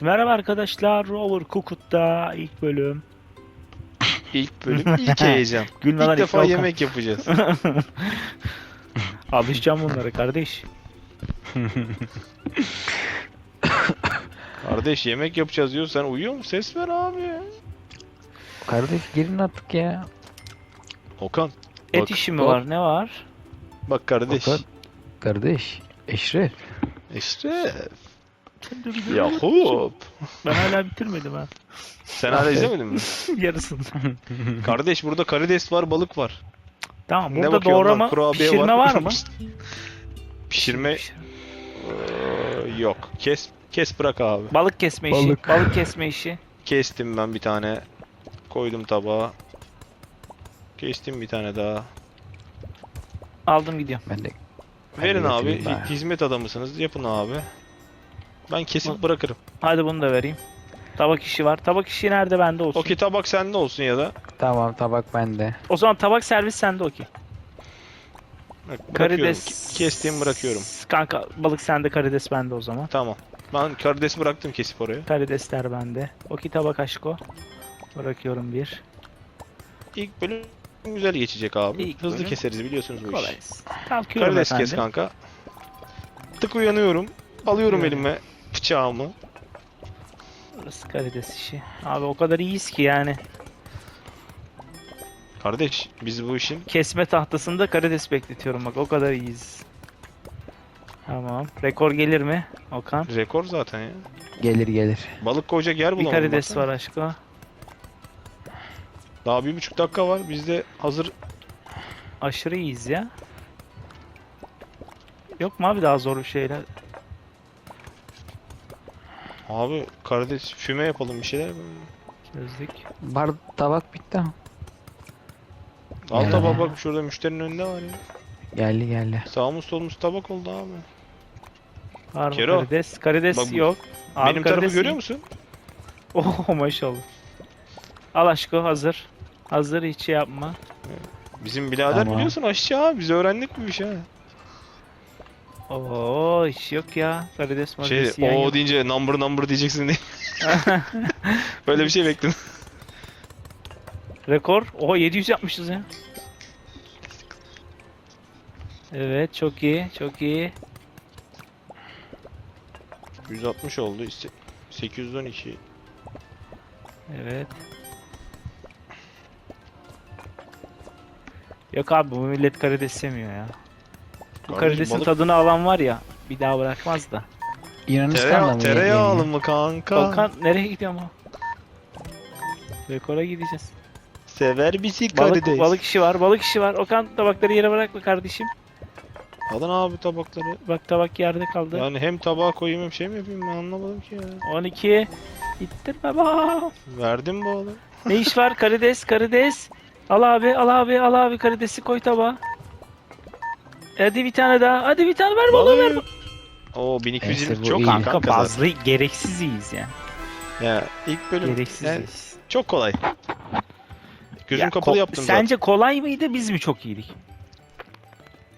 Merhaba arkadaşlar, Overcooked'da ilk bölüm. İlk bölüm, ilk heyecan. Gülmeden İlk defa Okan. yemek yapacağız. Alışacağım bunlara kardeş. Kardeş yemek yapacağız diyor. Sen uyuyor musun? Ses ver abi. Kardeş girin artık ya. Okan. Et Bak, işi mi bak. var? Ne var? Bak kardeş. Okan. Kardeş. Eşref. İşte. Yahup. Ben hala bitirmedim ha. Sen hala izlemedin mi? Yarısını. Kardeş burada karides var, balık var. Tamam, Ne burada bakıyorsun lan? doğrama, Kurabiye pişirme var, mı? Pişirme eee, yok. Kes kes bırak abi. Balık kesme işi. Balık. Balık kesme işi. Kestim ben bir tane. Koydum tabağa. Kestim bir tane daha. Aldım gidiyorum. Ben de Verin abi. Hizmet adamısınız. Yapın abi. Ben kesip bırakırım. Hadi bunu da vereyim. Tabak işi var. Tabak işi nerede bende olsun. Okey tabak sende olsun ya da. tamam tabak bende. O zaman tabak servis sende okey. Bak. Karides. Kestiğimi bırakıyorum. Kanka balık sende karides bende o zaman. Tamam. Ben karidesi bıraktım kesip oraya. Karidesler bende. Okey tabak aşko. Bırakıyorum bir. İlk bölüm güzel geçecek abi. İlk Hızlı bölüm. keseriz biliyorsunuz bu işi. Kalkıyorum Karides efendim. kes kanka. Tık uyanıyorum. Alıyorum elime bıçağımı. Burası karides işi. Abi o kadar iyiyiz ki yani. Kardeş biz bu işin Kesme tahtasında karides bekletiyorum bak o kadar iyiyiz. Tamam. Rekor gelir mi Okan? rekor zaten ya. Gelir gelir. Balık koyacak yer Bir bulamadım. karides baksana. var aşko. Daha bir buçuk dakika var. Biz de hazır Aşırı iyiyiz ya. Yok mu abi daha zor bir şeyler? Abi karides füme yapalım bir şeyler. Çözdük. Bar tabak bitti ha. Al Ya. tabak bak şurada müşterinin önünde var ya. Geldi geldi. Sağımız solumuz tabak oldu abi. Var mı Kero. karides? Karides Bak bu- yok. Abi Benim tarafı karides görüyor musun? Oh maşallah. Al aşko hazır. Hazır hiç şey yapma. Bizim birader Tamam. biliyorsun aşçı abi. Biz öğrendik bu işi ha. Oo hiç yok ya. Karides Şey yan o yana. deyince number number diyeceksin diye. Böyle bir şey bekledim. Rekor. Oha 700 yapmışız ya. Evet çok iyi çok iyi. 160 oldu. İşte 812. Evet. Yok abi bu millet karides yemiyor ya. Bu Kardeşim, karidesin balık- tadını alan var ya bir daha bırakmaz da. Yunanistan'da Tereyağı, mı? tereyağlı mı kanka? Volkan nereye gidiyor ama? Rekora gideceğiz. Sever bizi Balık, karides. balık işi var, balık işi var. Okan tabakları yere bırakma kardeşim. Alın abi tabakları. Bak tabak yerde kaldı. Yani hem tabağa koyayım hem şey mi yapayım ben anlamadım ki ya. 12. İttirme baba. Verdim bu oğlum. Ne iş var? Karides, karides. Al abi, al abi, al abi karidesi koy tabağa. Hadi bir tane daha. Hadi bir tane ver balığı ver. Oo 1220 Neyse, bu çok iyi. Kanka, zaten. bazı gereksiz iyiyiz yani. Ya ilk bölüm Gereksiz yani iyiyiz. çok kolay. Gözüm Ya, kapalı ko- yaptım zaten. Sence kolay mıydı biz mi çok iyiydik?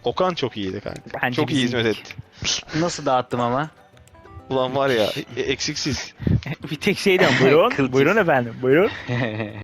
Okan çok iyiydi kanka. Bence çok iyi biz hizmet iyiydik. etti. Nasıl dağıttım ama? Ulan var ya e- eksiksiz. bir tek şeyden buyurun. Kılçız. buyurun efendim buyurun.